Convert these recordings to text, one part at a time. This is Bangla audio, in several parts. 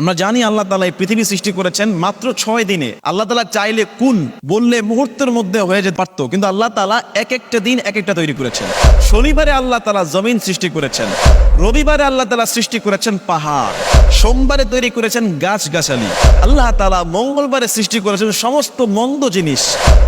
আমরা জানি আল্লাহ তালা এই পৃথিবী সৃষ্টি করেছেন মাত্র ছয় দিনে। আল্লাহ তালা চাইলে কোন বললে মুহূর্তের মধ্যে হয়ে যেতে পারতো, কিন্তু আল্লাহ তালা এক একটা দিন এক একটা তৈরি করেছেন। শনিবারে আল্লাহ তালা জমিন সৃষ্টি করেছেন, রবিবারে আল্লাহ তালা সৃষ্টি করেছেন পাহাড়, সোমবারে তৈরি করেছেন গাছ গাছালি আল্লাহ তালা মঙ্গলবারে সৃষ্টি করেছেন সমস্ত মন্দ জিনিস।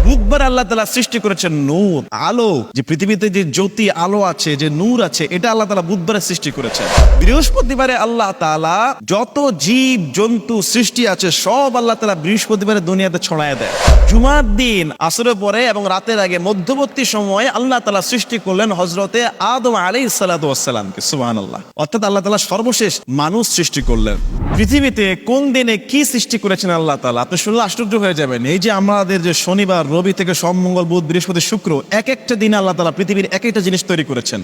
বুধবার আল্লাহ তালা সৃষ্টি করেছেন নূর, আলো, যে পৃথিবীতে যে জ্যোতি, আলো আছে, যে নূর আছে, এটা আল্লাহ তালা বুধবারে সৃষ্টি করেছেন। বৃহস্পতিবারে আল্লাহ তালা যত জীব জন্তু সৃষ্টি আছে, সব আল্লাহ তালা বৃহস্পতিবারে দুনিয়াতে ছড়ায় দেয়। জুমার দিন, আসরের পরে এবং রাতের আগে মধ্যবর্তী সময়ে আল্লাহ তালা সৃষ্টি করলেন হজরতে আদম আলী সালাতামকে সুবাহ আল্লাহ অর্থাৎ আল্লাহ তালা সর্বশেষ মানুষ সৃষ্টি করলেন। পৃথিবীতে কোন দিনে কি সৃষ্টি করেছেন আল্লাহ তালা আপনি শুনলে আশ্চর্য হয়ে যাবেন। এই যে আমাদের যে শনিবার, রবি থেকে সোম, মঙ্গল, বুধ, বৃহস্পতি, শুক্র, এক একটা দিনে আল্লাহ তালা পৃথিবীর এক একটা জিনিস তৈরি করেছেন।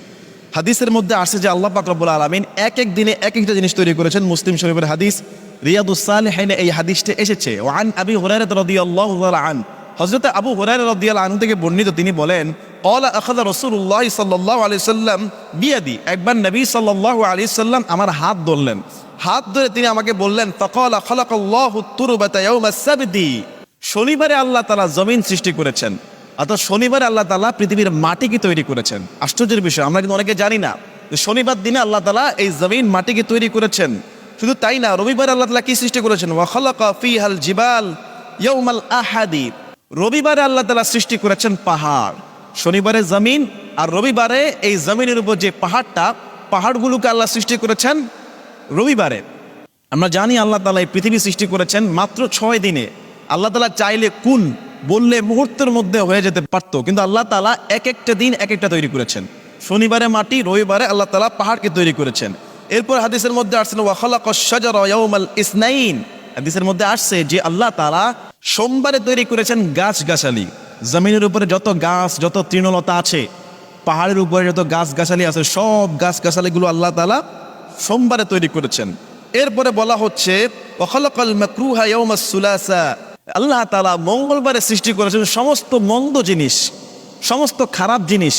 হাদিসের মধ্যে আসছে যে আল্লাহ পাক রব্বুল আলমিন এক এক দিনে এক একটা জিনিস তৈরি করেছেন মুসলিম শরীফের হাদিস রিয়াদুসাল রিয়াদুসালেহাইনে এই হাদিসটা এসেছে। ওয়ান আবি হুরায়রা রাদিয়াল্লাহু তাআলা আন। হযরত আবু হুরায়রা রাদিয়াল্লাহু আনহু থেকে বর্ণিত তিনি বলেন, ক্বালা আখাযা রাসূলুল্লাহ সাল্লাল্লাহু আলাইহি সাল্লাম বিয়াদি। একবার নবী সাল্লাল্লাহু আলাইহি সাল্লাম আমার হাত ধরলেন। হাত ধরে তিনি আমাকে বললেন, ফাকালা খালাকাল্লাহু তুরবাতা ইয়াউমাস সাবতি। শনিবারে আল্লাহ তাআলা জমিন সৃষ্টি করেছেন। অর্থাৎ শনিবারে আল্লাহ তাআলা পৃথিবীর মাটিকে তৈরি করেছেন? আশ্চর্যের বিষয়, আমরা কিন্তু অনেকে জানি না শনিবার দিনে আল্লাহ তাআলা এই জমিন মাটিকে তৈরি করেছেন। শুধু তাই না, রবিবার আল্লাহ তালা কি সৃষ্টি করেছেন? ফিহাল জিবাল ইয়াউমাল আহাদি। রবিবারে আল্লাহ তালা সৃষ্টি করেছেন পাহাড়। শনিবারে জমিন আর রবিবারে এই জমিনের উপর যে পাহাড়টা, পাহাড়গুলোকে আল্লাহ সৃষ্টি করেছেন রবিবারে। আমরা জানি আল্লাহ তালা এই পৃথিবী সৃষ্টি করেছেন মাত্র ছয় দিনে। আল্লাহ তালা চাইলে কোন বললে মুহূর্তের মধ্যে হয়ে যেতে পারতো। কিন্তু আল্লাহ তালা এক একটা দিন এক একটা তৈরি করেছেন। শনিবারে মাটি, রবিবারে আল্লাহ তালা পাহাড়কে তৈরি করেছেন। এরপর হাদিসের মধ্যে আসছিল ওয়াখালাকাল ইসনাইন। হাদিসের মধ্যে আসছে যে আল্লাহ তালা সোমবারে তৈরি করেছেন গাছ গাছালি জমিনের উপরে যত গাছ, যত তৃণলতা আছে, পাহাড়ের উপরে যত গাছ গাছালি আছে, সব গাছ গাছালিগুলো আল্লাহ তালা সোমবারে তৈরি করেছেন। এরপরে বলা হচ্ছে ওখালাকাল মাকরুহা ইয়াউমাস সুলাসা। আল্লাহ তালা মঙ্গলবারে সৃষ্টি করেছেন সমস্ত মন্দ জিনিস, সমস্ত খারাপ জিনিস।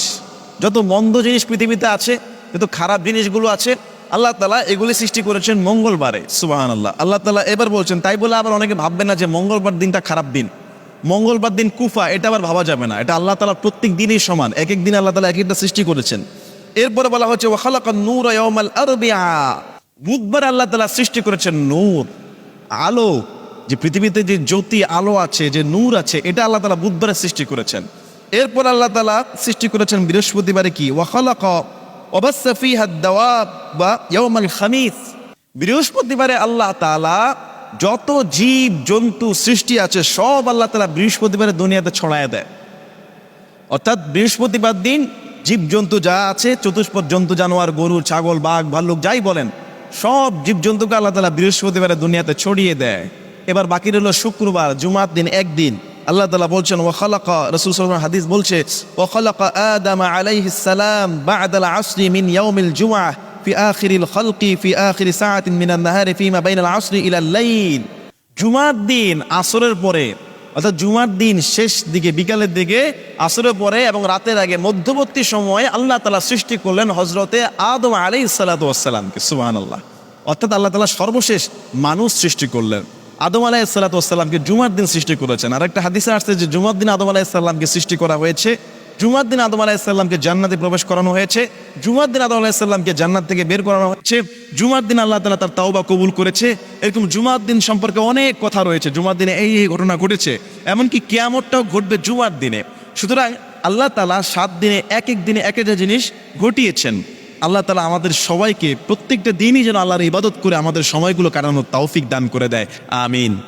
যত মন্দ জিনিস পৃথিবীতে আছে, যত খারাপ জিনিসগুলো আছে, আল্লাহ তালা এগুলি সৃষ্টি করেছেন মঙ্গলবারে। সুবাহান আল্লাহ আল্লাহ তালা এবার বলছেন, তাই বলে আবার অনেকে ভাববে না যে মঙ্গলবার দিনটা খারাপ দিন। মঙ্গলবার দিন কুফা, এটা আবার ভাবা যাবে না। এটা আল্লাহ তালা প্রত্যেক দিনই সমান। এক এক দিন আল্লাহ তালা এক একটা সৃষ্টি করেছেন। এরপরে বলা হচ্ছে বুধবার আল্লাহ তালা সৃষ্টি করেছেন নূর, আলো যে পৃথিবীতে যে জ্যোতি, আলো আছে, যে নূর আছে, এটা আল্লাহ তালা বুধবারে সৃষ্টি করেছেন। এরপর আল্লাহ তালা সৃষ্টি করেছেন বৃহস্পতিবারে কি? বা বৃহস্পতিবারে আল্লাহ তালা যত জীব, জন্তু সৃষ্টি আছে, সব আল্লাহ তালা বৃহস্পতিবারে দুনিয়াতে ছড়ায় দেয়। অর্থাৎ বৃহস্পতিবার দিন জীবজন্তু যা আছে, চতুষ্পদ জন্তু, জানোয়ার, গরু, ছাগল, বাঘ, ভাল্লুক, যাই বলেন, সব জীবজন্তুকে আল্লাহ তালা বৃহস্পতিবারে দুনিয়াতে ছড়িয়ে দেয়। এবার বাকি রইল শুক্রবার, জুমার দিন একদিন। আল্লাহ তালা বলছেন ও খালাকা রসুল সাল্লাম হাদিস বলছে ও খালাকা আদাম আলাইহিস সালাম বা'দাল আসরি মিন ইয়াউমিল জুমআ ফি আখিরিল খালকি ফি আখিরি সাআতিন মিনান নাহারি ফিমা বাইনাল আসরি ইলাল লাইল। জুমার দিন আসরের পরে, অর্থাৎ জুমার দিন শেষ দিকে, বিকালের দিকে আসরের পরে এবং রাতের আগে মধ্যবর্তী সময়ে আল্লাহ তালা সৃষ্টি করলেন হজরতে আদম আলী সালাতামকে সুবাহান আল্লাহ অর্থাৎ আল্লাহ তালা সর্বশেষ মানুষ সৃষ্টি করলেন। আদম আলাহ সালাতামকে জুমার দিন সৃষ্টি করেছেন। আর একটা হাদিসে আসছে যে জুমার দিন আদম আলাহিসাল্লামকে সৃষ্টি করা হয়েছে। জুমার দিন আদম আলাহিসাল্লামকে জান্নাতে প্রবেশ করানো হয়েছে। জুমার দিন আদম আলাহিসাল্লামকে জান্নাত থেকে বের করানো হয়েছে। জুমার দিন আল্লাহ তালা তার তাওবা কবুল করেছে। এরকম জুমার দিন সম্পর্কে অনেক কথা রয়েছে। জুমার দিনে এই এই ঘটনা ঘটেছে। এমনকি কেয়ামতটাও ঘটবে জুমার দিনে। সুতরাং আল্লাহ তালা সাত দিনে এক এক দিনে এক একটা জিনিস ঘটিয়েছেন। আল্লাহ তালা আমাদের সবাইকে প্রত্যেকটা দিনই যেন আল্লাহর ইবাদত করে আমাদের সময়গুলো কাটানোর তৌফিক দান করে দেয়। আমিন।